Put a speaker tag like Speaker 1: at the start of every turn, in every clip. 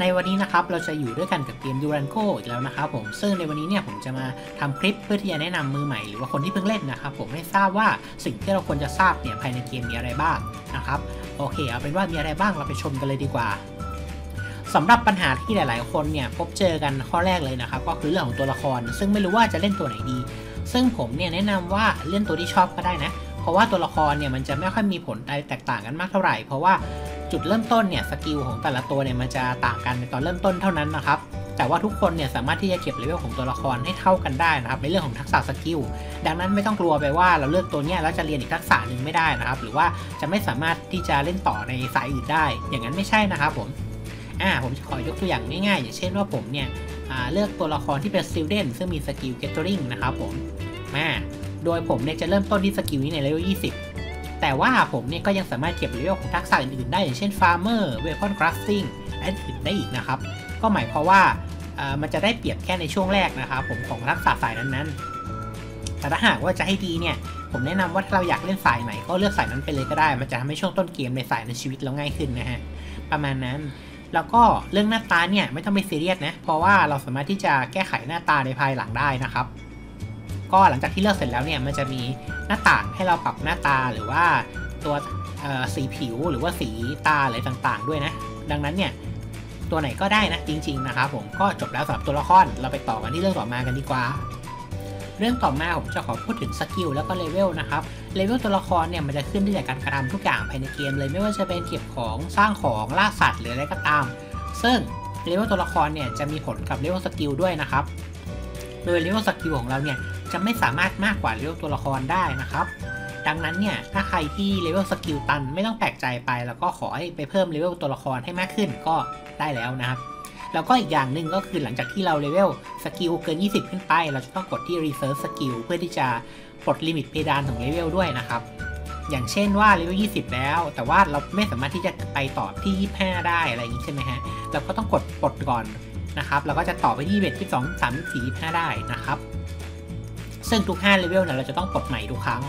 Speaker 1: ในวันนี้นะครับเราจะอยู่ด้วยกันกับเกม Durango อีกแล้วนะครับผมซึ่งในวันนี้เนี่ยผมจะมาทำคลิปเพื่อที่จะแนะนำมือใหม่หรือว่าคนที่เพิ่งเล่นนะครับผมให้ทราบว่าสิ่งที่เราควรจะทราบเนี่ยภายในเกมมีอะไรบ้างนะครับโอเคเอาเป็นว่ามีอะไรบ้างเราไปชมกันเลยดีกว่าสำหรับปัญหาที่หลาย ๆ คนเนี่ยพบเจอกันข้อแรกเลยนะครับก็คือเรื่องของตัวละคร ซึ่งไม่รู้ว่าจะเล่นตัวไหนดี ซึ่งผมเนี่ยแนะนำว่าเล่นตัวที่ชอบก็ได้นะ เพราะว่าตัวละครเนี่ยมันจะไม่ค่อยมีผลอะไรแตกต่างกันมากเท่าไหร่ เพราะว่า จุดเริ่มต้นเนี่ยสกิลของแต่ละตัวเนี่ยมันจะต่างกันในตอนเริ่มต้นเท่านั้นนะครับแต่ว่าทุกคนเนี่ยสามารถที่จะเก็บเลเวลของตัวละครให้เท่ากันได้นะครับในเรื่องของทักษะสกิลดังนั้นไม่ต้องกลัวไปว่าเราเลือกตัวเนี้ยแล้วจะเรียนอีกทักษะหนึ่งไม่ได้นะครับ หรือว่าจะไม่สามารถที่จะเล่นต่อในสายอื่นได้ อย่างนั้นไม่ใช่นะครับผมอ่าผมจะขอยกตัวอย่างง่ายๆอย่างเช่นว่าผมเนี่ยเลือกตัวละครที่เป็น Student ซึ่งมีสกิล Gathering นะครับผมมาโดยผมเนี่ยจะเริ่มต้นที่สกิลนี้ในเลเวล20 แต่ว่าผมเนี่ยก็ยังสามารถเก็บเลเวลของทักษะอื่นๆได้อย่างเช่น Farmer Weapon Crafting และอื่นได้อีกนะครับ ก็หมายความว่ามันจะได้เปรียบแค่ในช่วงแรกนะครับผมของทักษะสายนั้นๆ แต่ถ้าหากว่าจะให้ดีเนี่ย ผมแนะนำว่าถ้าเราอยากเล่นสายไหนก็เลือกสายนั้นไปเลยก็ได้ มันจะทำให้ช่วงต้นเกมในสายในชีวิตเราง่ายขึ้นนะฮะ ประมาณนั้น แล้วก็เรื่องหน้าตาเนี่ยไม่ต้องไปซีเรียสนะ เพราะว่าเราสามารถที่จะแก้ไขหน้าตาในภายหลังได้นะครับ ก็หลังจากที่เลือกเสร็จแล้วเนี่ยมันจะมีหน้าต่างให้เราปรับหน้าตาหรือว่าตัวสีผิวหรือว่าสีตาอะไรต่างๆ ด้วยนะ ดังนั้นเนี่ยตัวไหนก็ได้นะจริง ๆ นะครับผมก็จบแล้วสำหรับตัวละครเราไปต่อกันที่เรื่องต่อมากันดีกว่า เรื่องต่อมาผมจะขอพูดถึงสกิลแล้วก็เลเวลนะครับเลเวลตัวละครเนี่ยมันจะขึ้นได้จากการกระทำทุกอย่างภายในเกมเลยไม่ว่าจะเป็นเก็บของสร้างของล่าสัตว์หรืออะไรก็ตาม ซึ่งเลเวลตัวละครเนี่ยจะมีผลกับเลเวลสกิลด้วยนะครับโดยเลเวลสกิลของเราเนี่ย จะไม่สามารถมากกว่าเลเวลตัวละครได้นะครับ ดังนั้นเนี่ย ถ้าใครที่เลเวลสกิลตันไม่ต้องแปลกใจไป แล้วก็ขอให้ไปเพิ่มเลเวลตัวละครให้มากขึ้นก็ได้แล้วนะครับ แล้วก็อีกอย่างหนึ่งก็คือหลังจากที่เราเลเวลสกิลเกิน 20 ขึ้นไป เราจะต้องกดที่ reserve skill เพื่อที่จะปลดลิมิตเพดานของเลเวลด้วยนะครับอย่างเช่นว่าเลเวล 20 แล้ว แต่ว่าเราไม่สามารถที่จะไปต่อที่ 25 ได้อะไรอย่างนี้ใช่ไหมฮะ เราก็ต้องกดปลดก่อนนะครับแล้วก็จะต่อไปที่เวทที่ 2 3 4 5 ได้นะครับ ซึ่งทุก5เลเวลเนี่ยเราจะต้องปลดใหม่ทุกครั้ง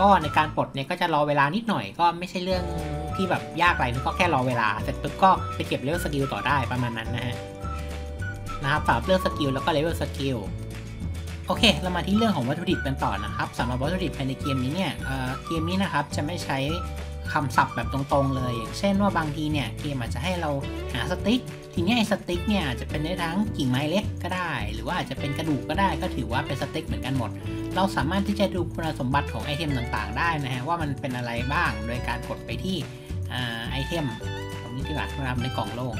Speaker 1: ก็ในการปลดเนี่ยก็จะรอเวลานิดหน่อยก็ไม่ใช่เรื่องที่แบบยากอะไรนก็แค่รอเวลาเสร็จปุ๊บก็ไปเก็บเลเวลสกิลต่อได้ประมาณนั้นนะฮะนะครับสำหรับเรื่องสกิลแล้วก็เลเวลสกิลโอเค เรามาที่เรื่องของวัตถุดิบกันต่อนะครับสำหรับวัตถุดิบภายในเกมนี้เนี่ยเกมนี้นะครับจะไม่ใช้คำศัพท์แบบตรงๆเลย อย่างเช่นว่าบางทีเนี่ยเกมอาจจะให้เราหาสติ๊ก ทีนี้ไอ้สติ๊กเนี่ยจะเป็นได้ทั้งกิ่งไม้เล็กก็ได้ หรือว่าอาจจะเป็นกระดูกก็ได้ก็ถือว่าเป็นสติ๊กเหมือนกันหมด เราสามารถที่จะดูคุณสมบัติของไอเทมต่างๆ ได้นะฮะว่ามันเป็นอะไรบ้างโดยการกดไปที่ไอเทมตรงนี้ที่ว่าเราในกล่องโล่ง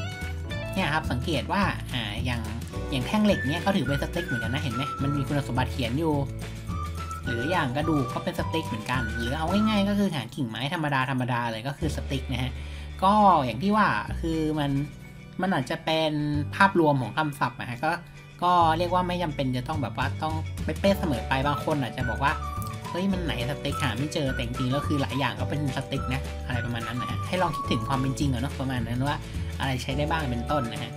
Speaker 1: เนี่ยครับสังเกตว่าอ่าอย่างอย่างแท่งเหล็กเนี่ยเขาถือเป็นสติ๊กเหมือนกันนะเห็นไหมมันมีคุณสมบัติเขียนอยู่ หรืออย่างกระดูกก็เป็นสติ๊กเหมือนกัน หรือเอาง่ายๆ ก็คือหากิ่งไม้ธรรมดาธรรมดาเลยก็คือสติ๊กนะฮะก็อย่างที่ว่าคือมัน มันอาจจะเป็นภาพรวมของคำศัพท์นะฮะก็ก็เรียกว่าไม่จาเป็นจะต้องแบบว่าต้องเป๊ะเสมอไปบางคนอาจจะบอกว่าเฮ้ยมันไหนสติกหาไม่เจอแต่จริงๆแล้วคือหลายอย่างก็เป็นสติกนะอะไรประมาณนั้นนะให้ลองคิดถึงความเป็นจริงอะเนาะประมาณนั้นว่าอะไรใช้ได้บ้างเป็นต้นนะฮะ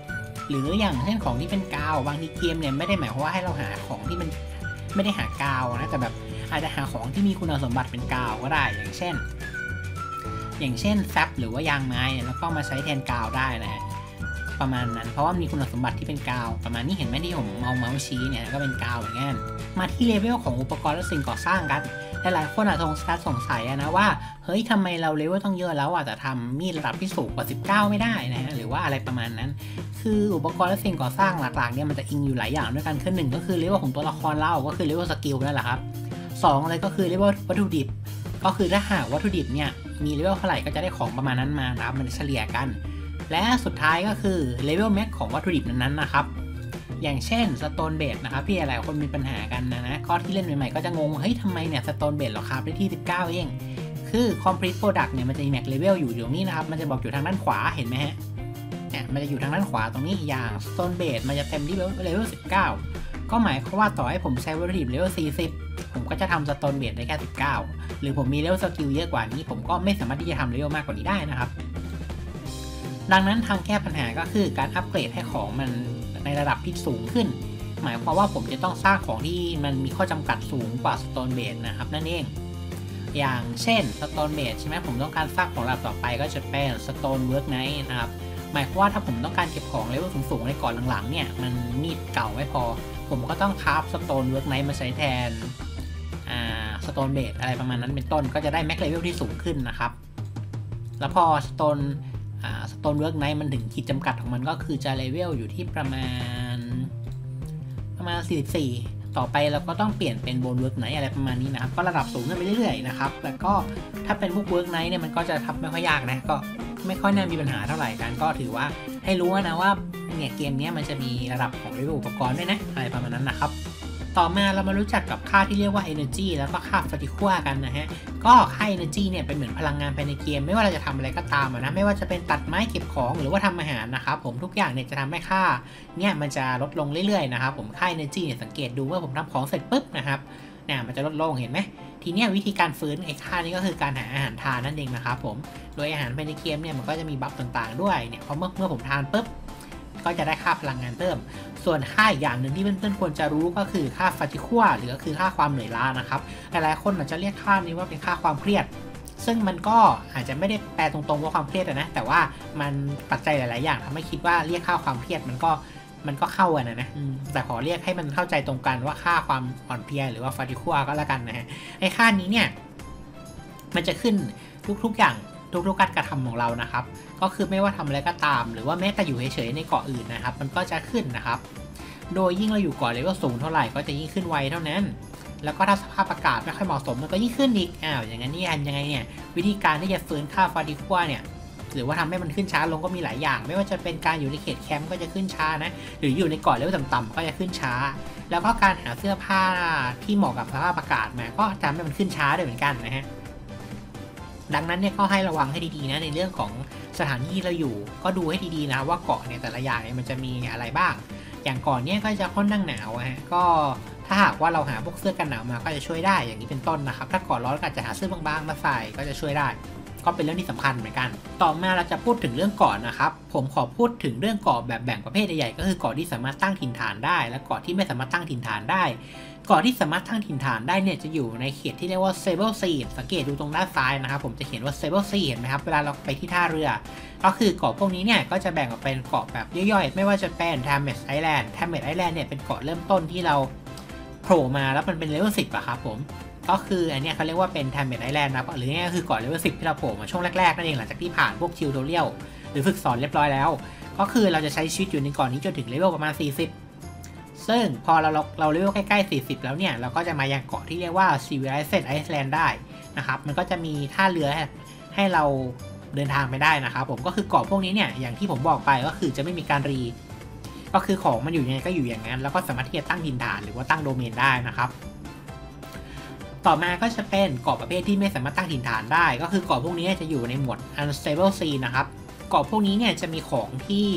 Speaker 1: หรืออย่างเช่นของที่เป็นกาวบางทีเกมเนี่ยไม่ได้หมายความว่าให้เราหาของที่มันไม่ได้หากาวนะแต่แบบอาจจะหาของที่มีคุณสมบัติเป็นกาวก็ได้อย่างเช่น อย่างเช่นแซปหรือว่ายางไม้แล้วก็มาใช้แทนกาวได้นะฮะ ประมาณนั้น เพราะว่ามีคุณสมบัติที่เป็นกาว ประมาณนี้เห็นไหมที่ผมเอาเมาส์ชี้เนี่ยก็เป็นกาวเหมือนกันมาที่เลเวลของอุปกรณ์และสิ่งก่อสร้างกันหลายคนอาจจะสงสัยนะว่า เฮ้ยทำไมเราเลเวลต้องเยอะแล้วอะแต่ทำมีดระดับที่สูงกว่า 19 ไม่ได้นะ หรือว่าอะไรประมาณนั้น คืออุปกรณ์และสิ่งก่อสร้างหลักๆเนี่ยมันจะอิงอยู่หลายอย่างด้วยกันคือหนึ่งก็คือเลเวลของตัวละครเราก็คือเลเวลสกิลนั่นแหละครับ2เลยก็คือเลเวลวัตถุดิบ ก็คือถ้าหากวัตถุดิบเนี่ยมีเลเวลเท่าไหร่ก็จะได้ของประมาณนั้นมานะครับมันเฉลี่ยกัน และสุดท้ายก็คือเลเวลแม็กของวัตถุดิบนั้นๆนะครับ อย่างเช่นสโตนเบดนะครับพี่หลายคนมีปัญหากันนะนะก็ที่เล่นใหม่ๆก็จะงง เฮ้ยทำไมเนี่ยสโตนเบดราคาไปที่ 19 เอง คือ complete product เนี่ยมันจะมีแม็กเลเวลอยู่ตรงนี้นะครับ มันจะบอกอยู่ทางด้านขวาเห็นไหมฮะเนี่ยมันจะอยู่ทางด้านขวาตรงนี้อย่างสโตนเบดมันจะเต็มที่เลเวล 19 ก็หมายความว่าต่อให้ผมใช้วัตถุดิบเลเวล 40 ผมก็จะทำสโตนเบดได้แค่ 19 หรือผมมีเลเวลสกิลเยอะกว่านี้ ผมก็ไม่สามารถที่จะทำเลเวลมากกว่านี้ได้นะครับ ดังนั้นทางแก้ปัญหาก็คือการอัปเกรดให้ของมันในระดับที่สูงขึ้น หมายความว่าผมจะต้องสร้างของที่มันมีข้อจำกัดสูงกว่า Stone Base นะครับนั่นเอง อย่างเช่น Stone Base ใช่ไหมผมต้องการสร้างของระดับต่อไปก็จะเป็น Stone Work Night นะครับหมายความว่าถ้าผมต้องการเก็บของเลเวลสูงๆในก่อนหลังๆเนี่ยมันมีดเก่าไม่พอ ผมก็ต้องคราฟสโตนเวิร์กไนท์มาใช้แทนอ่าสโตนเบดอะไรประมาณนั้นเป็นต้นก็จะได้แม็กเลเวลที่สูงขึ้นนะครับ แล้วพอสโตน สโตนเวิร์กไนท์มันถึงขีดจำกัดของมันก็คือจะเลเวลอยู่ที่ประมาณ ประมาณ 44 ต่อไปเราก็ต้องเปลี่ยนเป็นโบนเวิร์กไนท์อะไรประมาณนี้นะครับ ก็ระดับสูงขึ้นไปเรื่อยๆนะครับ แล้วก็ถ้าเป็นพวกเวิร์กไนท์เนี่ยมันก็จะทำไม่ค่อยยากนะ ก็ไม่ค่อยน่ามีปัญหาเท่าไหร่กันก็ถือว่าให้รู้นะว่าเนี่ยเกมนี้มันจะมีระดับของเลเวลอุปกรณ์ด้วยนะอะไรประมาณนั้นนะครับ ต่อมาเรามารู้จักกับค่าที่เรียกว่า energy แล้วก็ค่า f a t i g u e กันนะฮะ ก็ค่า energy เนี่ยเป็นเหมือนพลังงานภายในเกม ไม่ว่าเราจะทำอะไรก็ตามนะไม่ว่าจะเป็นตัดไม้เก็บของหรือว่าทำอาหารนะครับผมทุกอย่างเนี่ยจะทำให้ค่าเนี่ยมันจะลดลงเรื่อยๆนะครับผมค่า energy เนี่ยสังเกตดูว่าผมทำของเสร็จปุ๊บนะครับเนี่ยมันจะลดลงเห็นไหมทีนี้วิธีการฟื้นไอ้ค่านี้ก็คือการหาอาหารทานนั่นเองนะครับผมโดยอาหารภายในเกมเนี่ยมันก็จะมีบัฟต่างๆด้วยเนี่ยพอเมื่อเมื่อผมทานปุ๊บ ก็จะได้ค่าพลังงานเพิ่ม ส่วนค่าอย่างหนึ่งที่เพื่อนๆควรจะรู้ก็คือค่าฟาติคัวหรือก็คือค่าความเหนื่อยล้านะครับ หลายๆคนอาจจะเรียกค่านี้ว่าเป็นค่าความเครียด ซึ่งมันก็อาจจะไม่ได้แปลตรงๆว่าความเครียดนะ แต่ว่ามันปัจจัยหลายๆอย่างทำให้คิดว่าเรียกค่าความเครียดมันก็มันก็เข้ากันนะนะแต่ขอเรียกให้มันเข้าใจตรงกันว่าค่าความอ่อนเพลียหรือว่าฟาติคัวก็แล้วกันนะฮะไอ้ค่านี้เนี่ยมันจะขึ้นทุกๆอย่าง ทุกๆการกระทำของเรานะครับ ก็คือไม่ว่าทำอะไรก็ตาม หรือว่าแม้แต่อยู่เฉยๆในเกาะอื่นนะครับ มันก็จะขึ้นนะครับ โดยยิ่งเราอยู่เกาะเลเวลสูงเท่าไหร่ก็จะยิ่งขึ้นไวเท่านั้น แล้วก็ถ้าสภาพอากาศไม่ค่อยเหมาะสมมันก็ยิ่งขึ้นอีกอ้าวอย่างนั้นนี่อันยังไงเนี่ยวิธีการที่จะฟื้นค่าฟาดิคัวเนี่ยหรือว่าทำให้มันขึ้นช้าลงก็มีหลายอย่าง ไม่ว่าจะเป็นการอยู่ในเขตแคมป์ก็จะขึ้นช้านะ หรืออยู่ในเกาะเลเวลต่ำๆก็จะขึ้นช้า แล้วก็การหาเสื้อผ้าที่เหมาะกับสภาพอากาศมาก็ทำให้มันขึ้นช้าด้วยเหมือนกันนะฮะ ดังนั้นเนี่ยก็ให้ระวังให้ดีๆนะในเรื่องของสถานที่เราอยู่ ก็ดูให้ดีๆนะว่าเกาะเนี่ยแต่ละอย่างเนี่ยมันจะมีอะไรบ้าง อย่างก่อนเนี่ยก็จะค่อนข้างหนาวฮะก็ถ้าหากว่าเราหาพวกเสื้อกันหนาวมาก็จะช่วยได้อย่างนี้เป็นต้นนะครับ ถ้าก่อนร้อนก็อาจจะหาเสื้อบางๆมาใส่ก็จะช่วยได้ ก็เป็นเรื่องที่สำคัญเหมือนกัน ต่อมาเราจะพูดถึงเรื่องเกาะนะครับ ผมขอพูดถึงเรื่องเกาะแบบแบ่งประเภทใหญ่ๆก็คือเกาะที่สามารถตั้งถิ่นฐานได้ และเกาะที่ไม่สามารถตั้งถิ่นฐานได้เกาะที่สามารถตั้งถิ่นฐานได้เนี่ยจะอยู่ในเขตที่เรียกว่า Sable Sea สังเกตดูตรงด้านซ้ายนะครับ ผมจะเขียนว่า Sable Sea เห็นไหมครับเวลาเราไปที่ท่าเรือ ก็คือเกาะพวกนี้เนี่ยก็จะแบ่งออกเป็นเกาะแบบย่อยๆ ไม่ว่าจะเป็น t a m e s Island t a m e s Island เนี่ยเป็นเกาะเริ่มต้นที่เราโผล่มาแล้วมันเป็นเลเวลสิบอะครับผม ก็คืออันนี้เขาเรียกว่าเป็น t a m e s Island นะหรือง่ายก็คือเกาะเลเวลสิบที่เราโผล่มาช่วงแรกๆนั่นเองหลังจากที่ผ่านพวกทิวโทเรียลหรือฝึกสอนเรียบร้อยแล้ว ก็คือเราจะใช้ชีวิตอยู่ในเกาะนี้จนถึงเลเวลประมาณ 40 ซึ่งพอเราเราเลเวลใกล้ๆ 40 แล้วเนี่ยเราก็จะมายังเกาะที่เรียกว่า Civilized Island ได้นะครับมันก็จะมีท่าเรือให้เราเดินทางไปได้นะครับผมก็คือเกาะพวกนี้เนี่ยอย่างที่ผมบอกไปก็คือจะไม่มีการรี ก็คือของมันอยู่ยังไงก็อยู่อย่างนั้น แล้วก็สามารถที่จะตั้งถิ่นฐานหรือว่าตั้งโดเมนได้นะครับ ต่อมาก็จะเป็นเกาะประเภทที่ไม่สามารถตั้งถิ่นฐานได้ ก็คือเกาะพวกนี้จะอยู่ในหมวด unstable sea นะครับ เกาะพวกนี้เนี่ยจะมีของที่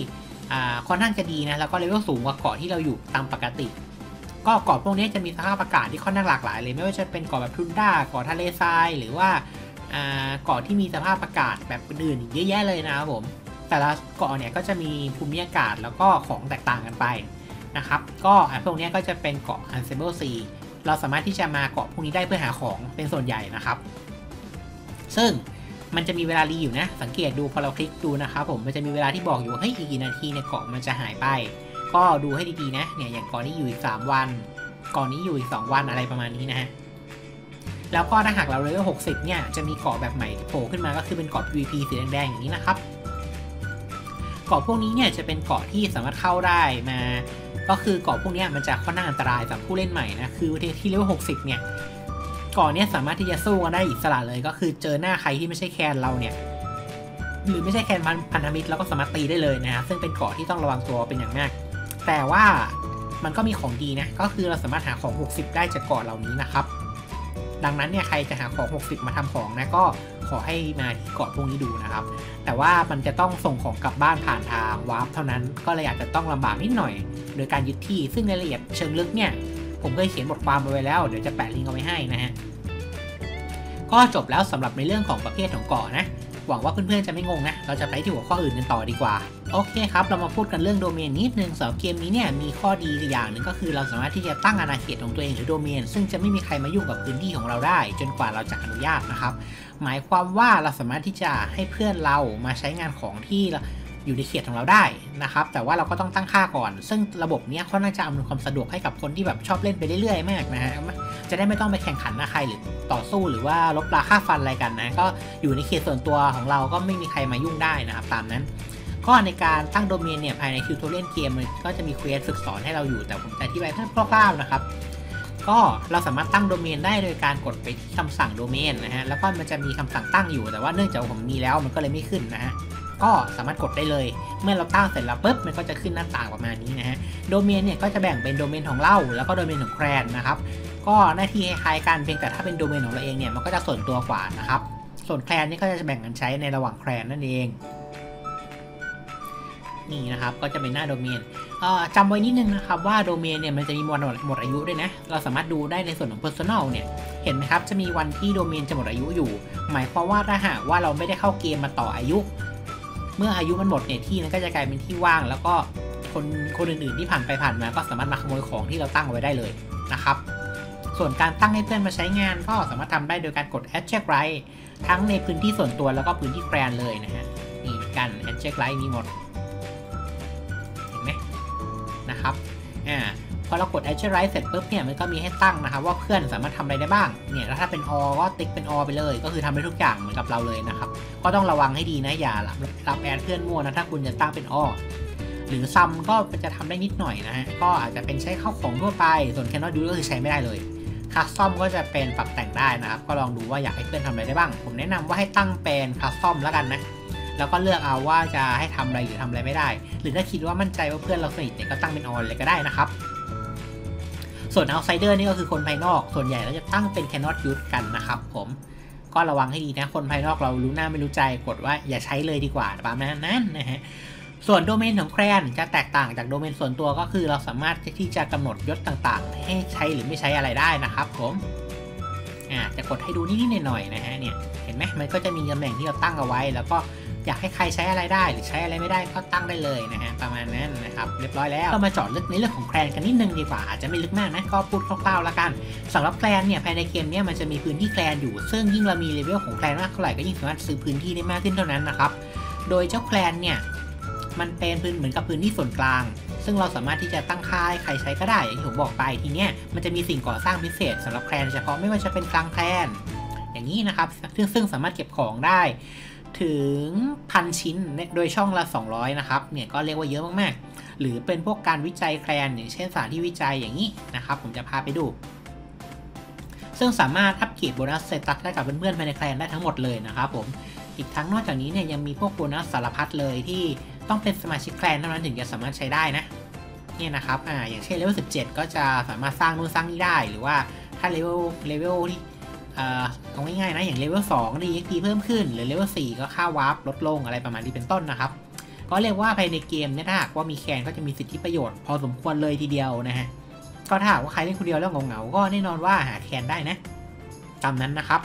Speaker 1: ค่อนข้างจะดีนะแล้วก็เลเวลสูงกว่าเกาะที่เราอยู่ตามปกติ ก็เกาะพวกนี้จะมีสภาพอากาศที่ค่อนข้างหลากหลายเลยไม่ว่าจะเป็นเกาะแบบทุนด้าเกาะทะเลทรายหรือว่าเกาะที่มีสภาพอากาศแบบอื่นเยอะแยะเลยนะครับผมแต่ละเกาะเนี่ยก็จะมีภูมิอากาศแล้วก็ของแตกต่างกันไปนะครับก็พวกนี้ก็จะเป็นเกาะ unstable sea เราสามารถที่จะมาเกาะพวกนี้ได้เพื่อหาของเป็นส่วนใหญ่นะครับ ซึ่งมันจะมีเวลารีอยู่นะ สังเกตดูพอเราคลิกดูนะครับผมมันจะมีเวลาที่บอกอยู่ว่าเฮ้ยอีกกี่นาทีเนี่ยเกาะมันจะหายไป ก็ดูให้ดีๆนะเนี่ยอย่างเกาะนี้อยู่อีก 3 วันเกาะนี้อยู่อีก 2 วันอะไรประมาณนี้นะฮะแล้วก็ถ้าหากเราเลเวล60 เนี่ยจะมีเกาะแบบใหม่โผล่ขึ้นมาก็คือเป็นเกาะ PVP สีแดงๆอย่างนี้นะครับ เกาะพวกนี้เนี่ยจะเป็นเกาะที่สามารถเข้าได้มา ก็คือเกาะพวกนี้มันจะค่อนข้างอันตรายสำหรับผู้เล่นใหม่นะคือที่เลเวล60เนี่ยเกาะเนี้ยสามารถที่จะสู้กันได้อิสระเลย ก็คือเจอหน้าใครที่ไม่ใช่แคนเราเนี่ยหรือไม่ใช่แคนพันธมิตรเราก็สามารถตีได้เลยนะฮะซึ่งเป็นเกาะที่ต้องระวังตัวเป็นอย่างมาก แต่ว่ามันก็มีของดีนะก็คือเราสามารถหาของ 60 ได้จากเกาะเหล่านี้นะครับ ดังนั้นเนี่ยใครจะหาของ 60 มาทำของนะก็ขอให้มาที่เกาะพวกนี้ดูนะครับ แต่ว่ามันจะต้องส่งของกลับบ้านผ่านทางวาร์ปเท่านั้นก็เลยอาจจะต้องลำบากนิดหน่อย โดยการยึดที่ซึ่งรายละเอียดเชิงลึกเนี่ยผมเคยเขียนบทความไว้แล้วเดี๋ยวจะแปะลิงก์เอาไว้ให้นะฮะก็จบแล้วสำหรับในเรื่องของประเภทของเกาะนะ หวังว่าเพื่อนๆจะไม่งงนะ เราจะไปที่หัวข้ออื่นกันต่อดีกว่า โอเคครับ เรามาพูดกันเรื่องโดเมนนิดนึงสำหรับเกมนี้เนี่ยมีข้อดีอย่างหนึ่งก็คือเราสามารถที่จะตั้งอาณาเขตของตัวเองหรือโดเมน ซึ่งจะไม่มีใครมายุ่งกับพื้นที่ของเราได้ จนกว่าเราจะอนุญาตนะครับ หมายความว่าเราสามารถที่จะให้เพื่อนเรามาใช้งานของที่ อยู่ในเขตของเราได้นะครับ แต่ว่าเราก็ต้องตั้งค่าก่อน ซึ่งระบบนี้ค่อนข้าจะอำนวยความสะดวกให้กับคนที่แบบชอบเล่นไปเรื่อยๆ มากนะฮะ จะได้ไม่ต้องไปแข่งขันกับใครหรือต่อสู้หรือว่าลบราค่าฟันอะไรกันนะ ก็อยู่ในเขตส่วนตัวของเราก็ไม่มีใครมายุ่งได้นะครับตามนั้น ก็ในการตั้งโดเมนเนี่ยภายในทิวทอเรียนเกมมันก็จะมีเควสฝึกสอนให้เราอยู่ แต่ผมจะอธิบายแค่คร่าวๆนะครับก็เราสามารถตั้งโดเมนได้โดยการกดไปที่คำสั่งโดเมนนะฮะ แล้วก็มันจะมีคำสั่งตั้งอยู่ แต่ว่าเนื่องจากผมมีแล้วมันก็เลยไม่ขึ้นนะฮะ ก็สามารถกดได้เลย เมื่อเราตั้งเสร็จแล้วปุ๊บมันก็จะขึ้นหน้าต่างประมาณนี้นะฮะโดเมนเนี่ยก็จะแบ่งเป็นโดเมนของเราแล้วก็โดเมนของแครนนะครับก็หน้าที่คล้ายๆกันเพียงแต่ถ้าเป็นโดเมนของเราเองเนี่ยมันก็จะส่วนตัวกว่านะครับส่วนแคลนนี่ก็จะแบ่งกันใช้ในระหว่างแคลนนั่นเองนี่นะครับก็จะเป็นหน้าโดเมนจำไว้นิดนึงนะครับว่าโดเมนเนี่ยมันจะมีวันหมดอายุด้วยนะ เราสามารถดูได้ในส่วนของ Personal เนี่ยเห็นไหมครับจะมีวันที่โดเมนจะหมดอายุอยู่ หมายความว่าถ้าหากว่าเราไม่ได้เข้าเกมมาต่ออายุ เมื่ออายุมันหมดเนี่ยที่นั้นก็จะกลายเป็นที่ว่าง แล้วก็คนคนอื่นๆที่ผ่านไปผ่านมาก็สามารถมาขโมยของที่เราตั้งไว้ได้เลยนะครับส่วนการตั้งให้เพื่อนมาใช้งานก็สามารถทำได้โดยการกด Add Check Right ทั้งในพื้นที่ส่วนตัวแล้วก็พื้นที่แกรนเลยนะฮะนี่กัน Add Check Right มีหมด อเรากด Add Check Right เสร็จปุ๊บเนี่ยมันก็มีให้ตั้งนะครับว่าเพื่อนสามารถทำอะไรได้บ้างเนี่ยแล้วถ้าเป็น all ก็ติ๊กเป็น all ไปเลย ก็คือทำได้ทุกอย่างเหมือนกับเราเลยนะครับก็ต้องระวังให้ดีนะอย่ารับแอดเพื่อนมั่วนะถ้าคุณจะตั้งเป็น all หรือซัมก็จะทำได้นิดหน่อยนะฮะก็อาจจะเป็นใช้เข้าของทั่วไป ส่วน Cannot Use ก็คือใช้ไม่ได้เลยคัสตอมก็จะเป็นปรับแต่งได้นะครับ ก็ลองดูว่าอยากให้เพื่อนทำอะไรได้บ้าง ผมแนะนำว่าให้ตั้งเป็นคัสตอมแล้วกันนะ แล้วก็เลือกเอาว่าจะให้ทำอะไรหรือทำอะไรไม่ได้ หรือถ้าคิดว่ามั่นใจว่าเพื่อนเราสนิทเนี่ยก็ตั้งเป็นออนเลยก็ได้นะครับ ส่วน outsider นี่ก็คือคนภายนอก ส่วนใหญ่เราจะตั้งเป็น cannot use กันนะครับผมก็ระวังให้ดีนะ คนภายนอกเรารู้หน้าไม่รู้ใจกดว่าอย่าใช้เลยดีกว่าประมาณนั้นนะฮะส่วนโดเมนของแครนจะแตกต่างจากโดเมนส่วนตัวก็คือเราสามารถที่จะกำหนดยศต่างๆ ให้ใช้หรือไม่ใช้อะไรได้นะครับผมอ่าจะกดให้ดูนิดๆหน่อยๆนะฮะเนี่ยเห็นไหมมันก็จะมีตำแหน่งที่เราตั้งเอาไว้แล้วก็ อยากให้ใครใช้อะไรได้หรือใช้อะไรไม่ได้ก็ตั้งได้เลยนะฮะประมาณนั้นนะครับเรียบร้อยแล้วก็มาเจาะลึกในเรื่องของแคลนกันนิดนึงดีกว่าอาจจะไม่ลึกมากนะก็พูดคร่าวๆแล้วกันสำหรับแคลนเนี่ยภายในเกมเนี่ยมันจะมีพื้นที่แคลนอยู่ ซึ่งยิ่งเรามีเลเวลของแคลนมากเท่าไหร่ก็ยิ่งสามารถซื้อพื้นที่ได้มากขึ้นเท่านั้นนะครับโดยเจ้าแคลนเนี่ยมันเป็นพื้นเหมือนกับพื้นที่ส่วนกลาง ซึ่งเราสามารถที่จะตั้งค่าให้ใครใช้ก็ได้อย่างที่ผมบอกไปทีเนี้ยมันจะมีสิ่งก่อสร้างพิเศษสำหรับแคลนเฉพาะไม่ว่าจะเป็นกลางแคลนอย่างนี้นะครับซึ่งซึ่งสามารถเก็บของได้ ถึงพันชิ้นโดยช่องละ 200 นะครับ เนี่ยก็เรียกว่าเยอะมากๆ หรือเป็นพวกการวิจัยแคลนอย่างเช่นสถานที่วิจัยอย่างนี้นะครับ ผมจะพาไปดู ซึ่งสามารถอัปเกรดโบนัสเซตัสได้กับเพื่อนๆภายในแคลนได้ทั้งหมดเลยนะครับผม อีกทั้งนอกจากนี้เนี่ยยังมีพวกโบนัสสารพัดเลยที่ต้องเป็นสมาชิกแคลนเท่านั้นถึงจะสามารถใช้ได้นะเนี่ยนะครับ อ่า อย่างเช่นเลเวล 17 ก็จะสามารถสร้างนู่นสร้างนี่ได้ หรือว่าถ้าเลเวล เลเวลที่ เอาง่ายๆนะ อย่างเลเวล2ดี XP เพิ่มขึ้น หรือเลเวล4ก็ค่าวาร์ปลดลงอะไรประมาณนี้เป็นต้นนะครับ ก็เรียกว่าภายในเกมเนี่ยถ้าหากว่ามีแคนก็จะมีสิทธิประโยชน์พอสมควรเลยทีเดียวนะฮะ ก็ถ้าหากว่าใครเล่นคนเดียวแล้วเหงาๆก็แน่นอนว่าหาแคนได้นะ ตามนั้นนะครับ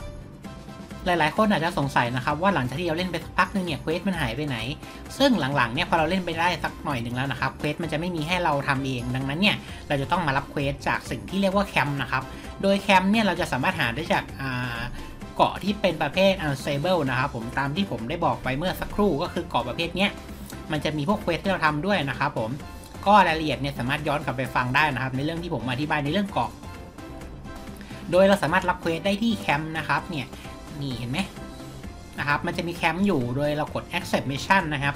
Speaker 1: หลายๆ คนอาจจะสงสัยนะครับว่าหลังจากที่เราเล่นไปสักพักนึงเนี่ยเควสมันหายไปไหน ซึ่งหลังๆเนี่ยพอเราเล่นไปได้สักหน่อยหนึ่งแล้วนะครับเควสมันจะไม่มีให้เราทำเองดังนั้นเนี่ยเราจะต้องมารับเควสจากสิ่งที่เรียกว่าแคมป์นะครับ โดยแคมป์เนี่ยเราจะสามารถหาได้จากเกาะที่เป็นประเภท unstable นะครับผมตามที่ผมได้บอกไปเมื่อสักครู่ก็คือเกาะประเภทเนี้ยมันจะมีพวกเควสที่เราทำด้วยนะครับผมก็รายละเอียดเนี่ยสามารถย้อนกลับไปฟังได้นะครับ ในเรื่องที่ผมอธิบายในเรื่องเกาะ โดยเราสามารถรับเควสได้ที่แคมป์นะครับเนี่ยนี่เห็นไหมนะครับมันจะมีแคมป์อยู่โดยเรากด accept mission นะครับ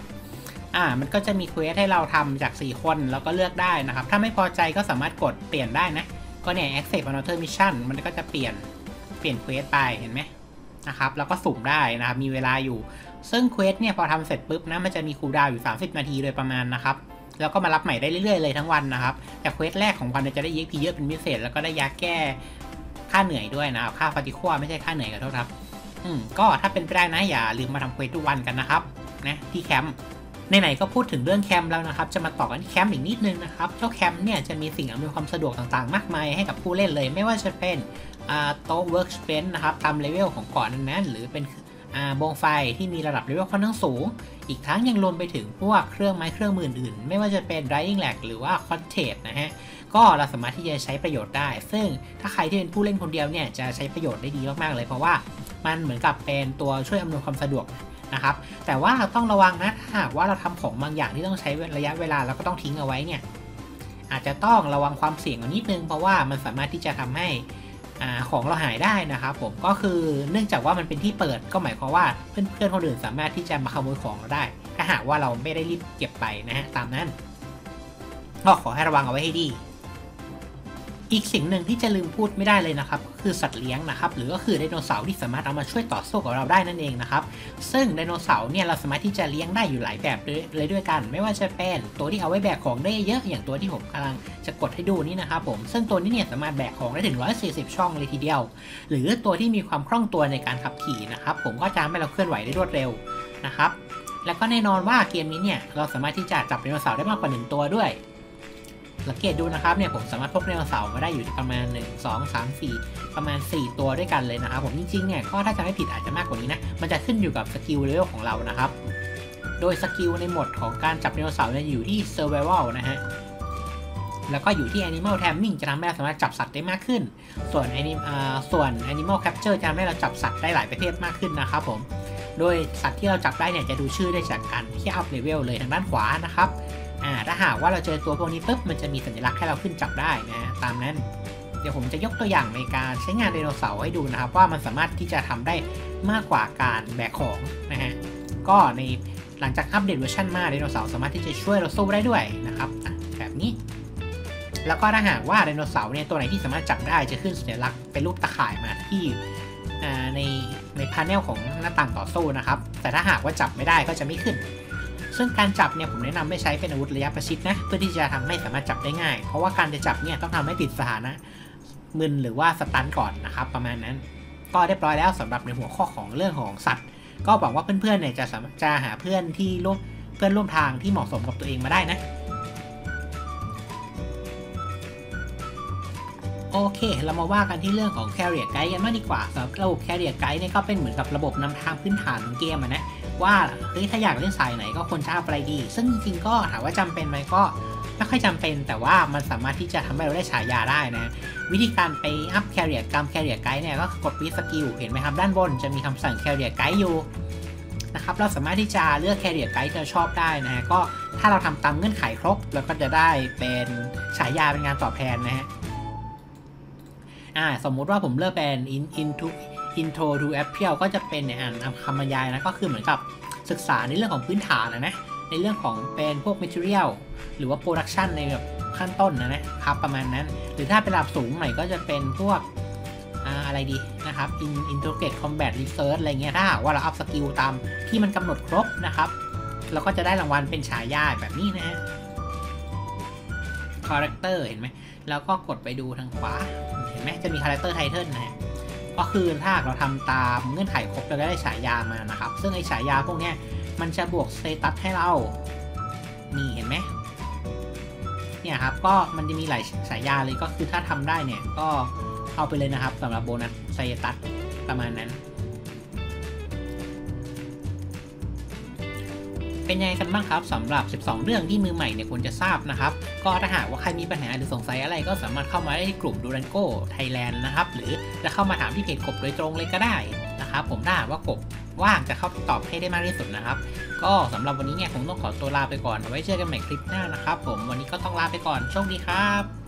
Speaker 1: อ่ามันก็จะมีเควสให้เราทำจาก 4 คนแล้วก็เลือกได้นะครับ ถ้าไม่พอใจก็สามารถกดเปลี่ยนได้นะ ก็เนี่ย accept another mission มันก็จะเปลี่ยนเปลี่ยนเควสไปเห็นไหมนะครับ แล้วก็สุ่มได้นะครับ มีเวลาอยู่ ซึ่งเควสเนี่ยพอทำเสร็จปุ๊บนะ มันจะมีคูลดาวน์อยู่ 30 นาทีโดยประมาณนะครับ แล้วก็มารับใหม่ได้เรื่อยๆเลยทั้งวันนะครับ แต่เควสแรกของวันจะได้ EXP เยอะเป็นพิเศษ แล้วก็ได้ยาแก้ค่าเหนื่อยด้วยนะครับ ค่าฟาติคัวไม่ใช่ค่าเหนื่อยขอโทษครับ อืม ก็ถ้าเป็นไปได้นะอย่าลืมมาทำเควสทุกวันกันนะครับ นะ ที่แคมป์ ไหนๆก็พูดถึงเรื่องแคมป์แล้วนะครับ จะมาต่อกันที่แคมป์อีกนิดนึงนะครับ เจ้าแคมป์เนี่ยจะมีสิ่งอำนวยความสะดวกต่างๆ มากมายให้กับผู้เล่นเลย ไม่ว่าจะเป็นโต๊ะเวิร์กสเปนนะครับตามเลเวลของเกาะนั้น ๆ หรือเป็นโบงไฟที่มีระดับเลเวลค่อนข้างสูง อีกทั้งยังรวมไปถึงพวกเครื่องไม้เครื่องมืออื่น ไม่ว่าจะเป็น drying rack หรือว่า cottage นะฮะ ก็เราสามารถที่จะใช้ประโยชน์ได้ ซึ่งถ้าใครที่เป็นผู้เล่นคนเดียวเนี่ยจะใช้ประโยชน์ได้ดีมากๆเลยเพราะว่ามันเหมือนกับเป็นตัวช่วยอำนวยความสะดวก นะครับ แต่ว่าต้องระวังนะถ้าหากว่าเราทำของบางอย่างที่ต้องใช้ระยะเวลาแล้วก็ต้องทิ้งเอาไว้เนี่ยอาจจะต้องระวังความเสี่ยงนิดนึงเพราะว่ามันสามารถที่จะทำให้อของเราหายได้นะครับผมก็คือเนื่องจากว่ามันเป็นที่เปิดก็หมายความว่าเพื่อนๆคนอื่นสามารถที่จะมาขโมยของเราได้ ถ้าหากว่าเราไม่ได้รีบเก็บไปนะฮะตามนั้นก็ขอให้ระวังเอาไว้ให้ดี อีกสิ่งหนึ่งที่จะลืมพูดไม่ได้เลยนะครับก็คือสัตว์เลี้ยงนะครับหรือก็คือไดโนเสาร์ที่สามารถเอามาช่วยต่อสู้กับเราได้นั่นเองนะครับซึ่งไดโนเสาร์เนี่ยเราสามารถที่จะเลี้ยงได้อยู่หลายแบบเลยด้วยกัน ไม่ว่าจะเป็นตัวที่เอาไว้แบกของได้เยอะอย่างตัวที่ผมกำลังจะกดให้ดูนี่นะครับผมซึ่งตัวนี้เนี่ยสามารถแบกของได้ถึง 140 ช่องเลยทีเดียว หรือตัวที่มีความคล่องตัวในการขับขี่นะครับผมก็จะทำให้เราเคลื่อนไหวได้รวดเร็วนะครับแล้วก็แน่นอนว่าเกมนี้เนี่ยเราสามารถที่จะจับไดโนเสาร์ได้มากกว่า1ตัวด้วย สังเกตดูนะครับเนี่ยผมสามารถพกไดโนเสาร์มาได้อยู่ที่ประมาณ 1 2 3 4 ประมาณ 4 ตัวด้วยกันเลยนะครับผมจริงๆเนี่ยก็ถ้าจะไม่ผิดอาจจะมากกว่านี้นะ มันจะขึ้นอยู่กับสกิลเลเวลของเรานะครับ โดยสกิลในหมดของการจับไดโนเสาร์เนี่ยอยู่ที่ Survival นะฮะแล้วก็อยู่ที่ Animal Taming จะทำให้เราสามารถจับสัตว์ได้มากขึ้น ส่วน Anim ส่วน Animal Capture จะทำให้เราจับสัตว์ได้หลายประเภทมากขึ้นนะครับผม โดยสัตว์ที่เราจับได้เนี่ยจะดูชื่อได้จากการที่อัพเลเวลเลยทางด้านขวานะครับ อ่าถ้าหากว่าเราเจอตัวพวกนี้ปุ๊บมันจะมีสัญลักษณ์ให้เราขึ้นจับได้นะตามนั้น เดี๋ยวผมจะยกตัวอย่างในการใช้งานไดโนเสาร์ให้ดูนะครับ ว่ามันสามารถที่จะทำได้มากกว่าการแบกของนะฮะก็ในหลังจากอัปเดตเวอร์ชันมาไดโนเสาร์สามารถที่จะช่วยเราสู้ได้ด้วยนะครับแบบนี้ แล้วก็ถ้าหากว่าไดโนเสาร์เนี่ยตัวไหนที่สามารถจับได้จะขึ้นสัญลักษณ์เป็นรูปตะข่ายมาที่ในในพาร์เนลของหน้าต่างต่อสู้นะครับ แต่ถ้าหากว่าจับไม่ได้ก็จะไม่ขึ้น ซึ่งการจับเนี่ยผมแนะนำไม่ใช้เป็นอาวุธระยะประชิดนะเพื่อที่จะทำให้สามารถจับได้ง่าย เพราะว่าการจะจับเนี่ยต้องทำให้ติดสถานะมึนหรือว่าสตันก่อนนะครับประมาณนั้น ก็เรียบร้อยแล้วสำหรับในหัวข้อของเรื่องของสัตว์ ก็หวังว่าเพื่อนๆเนี่ยจะสามารถจะหาเพื่อนที่ร่วมเพื่อนร่วมทางที่เหมาะสมกับตัวเองมาได้นะโอเค เรามาว่ากันที่เรื่องของ Carrier Guide กันมากดีกว่าสำหรับระบบ Carrier Guide เนี่ยก็เป็นเหมือนกับระบบนำทางพื้นฐานของเกมนะ ว่าเฮ้ยถ้าอยากเล่นสายไหนก็ควรจะอัพอะไรดี ซึ่งจริงๆก็ถามว่าจำเป็นไหมก็ไม่ค่อยจำเป็นแต่ว่ามันสามารถที่จะทำให้เราได้ฉายาได้นะ วิธีการไปอัพ Carrier กรรม Carrier Guide เนี่ยก็กดวิสกิลเห็นไหมครับ ด้านบนจะมีคำสั่ง Carrier Guide อยู่นะครับเราสามารถที่จะเลือก Carrier Guide ที่เราชอบได้นะฮะก็ถ้าเราทำตามเงื่อนไขครบเราก็จะได้เป็นฉายาเป็นงานตอบแทนนะฮะอ่าสมมุติว่าผมเลือกเป็น in into intro to appeal ก็จะเป็นเนี่ยอ่านคำบรรยายนะก็คือเหมือนกับศึกษาในเรื่องของพื้นฐานนะนะในเรื่องของเป็นพวก material หรือว่า production ในแบบขั้นต้นนะนะครับประมาณนั้น หรือถ้าเป็นระดับสูงหน่อยก็จะเป็นพวกอะไรดีนะครับ in integrate combat research อะไรเงี้ยถ้าว่าเราอัพสกิลตามที่มันกำหนดครบนะครับเราก็จะได้รางวัลเป็นฉายาแบบนี้นะฮะ character เห็นไหมแล้วก็กดไปดูทางขวา เห็นไหมจะมี character title นะฮะ ก็คือถ้าเราทำตามเงื่อนไขครบเราได้ฉายามานะครับ ซึ่งไอฉายาพวกนี้มันจะบวกสเตตัสให้เรา นี่เห็นไหมเนี่ยครับก็มันจะมีหลายฉายาเลยก็คือถ้าทำได้เนี่ยก็เอาไปเลยนะครับสำหรับโบนัสสเตตัสประมาณนั้น เป็นยังไงกันบ้างครับสำหรับ 12 เรื่องที่มือใหม่เนี่ยควรจะทราบนะครับ ก็ถ้าหากว่าใครมีปัญหาหรือสงสัยอะไรก็สามารถเข้ามาได้ที่กลุ่มดูรันโก้ไทยแลนด์นะครับ หรือจะเข้ามาถามที่เพจกบโดยตรงเลยก็ได้นะครับผมถ้าหากว่ากบว่างจะเข้าตอบให้ได้มากที่สุดนะครับ ก็สำหรับวันนี้เนี่ยผมต้องขอตัวลาไปก่อนไว้เจอกันใหม่คลิปหน้านะครับ ผมวันนี้ก็ต้องลาไปก่อนโชคดีครับ